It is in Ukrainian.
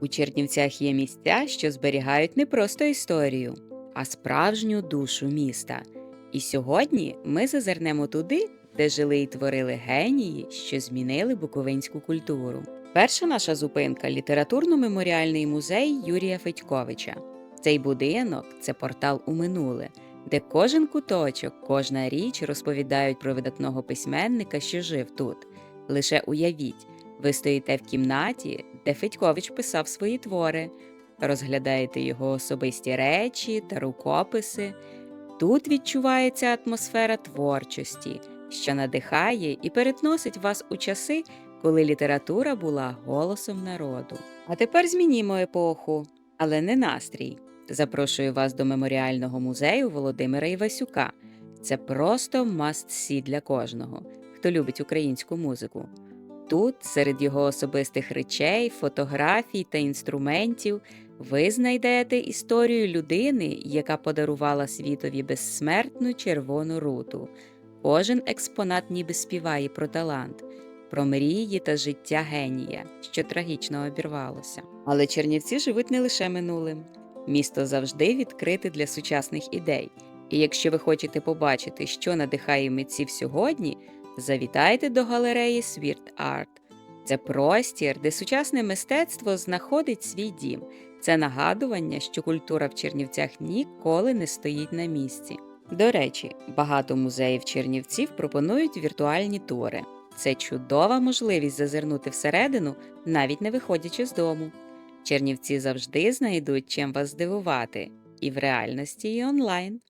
У Чернівцях є місця, що зберігають не просто історію, а справжню душу міста. І сьогодні ми зазирнемо туди, де жили і творили генії, що змінили буковинську культуру. Перша наша зупинка літературно-меморіальний музей Юрія Федьковича. Цей будинок це портал у минуле, де кожен куточок, кожна річ розповідають про видатного письменника, що жив тут. Лише уявіть, ви стоїте в кімнаті, де Федькович писав свої твори, розглядаєте його особисті речі та рукописи. Тут відчувається атмосфера творчості, що надихає і переносить вас у часи, коли література була голосом народу. А тепер змінімо епоху, але не настрій. Запрошую вас до меморіального музею Володимира Івасюка. Це просто must-see для кожного, хто любить українську музику. Тут, серед його особистих речей, фотографій та інструментів, ви знайдете історію людини, яка подарувала світові безсмертну червону руту. Кожен експонат ніби співає про талант, про мрії та життя генія, що трагічно обірвалося. Але Чернівці живуть не лише минулим. Місто завжди відкрите для сучасних ідей. І якщо ви хочете побачити, що надихає митців сьогодні, завітайте до галереї Свірт Арт. Це простір, де сучасне мистецтво знаходить свій дім. Це нагадування, що культура в Чернівцях ніколи не стоїть на місці. До речі, багато музеїв Чернівців пропонують віртуальні тури. Це чудова можливість зазирнути всередину, навіть не виходячи з дому. Чернівці завжди знайдуть чим вас здивувати і в реальності, і онлайн.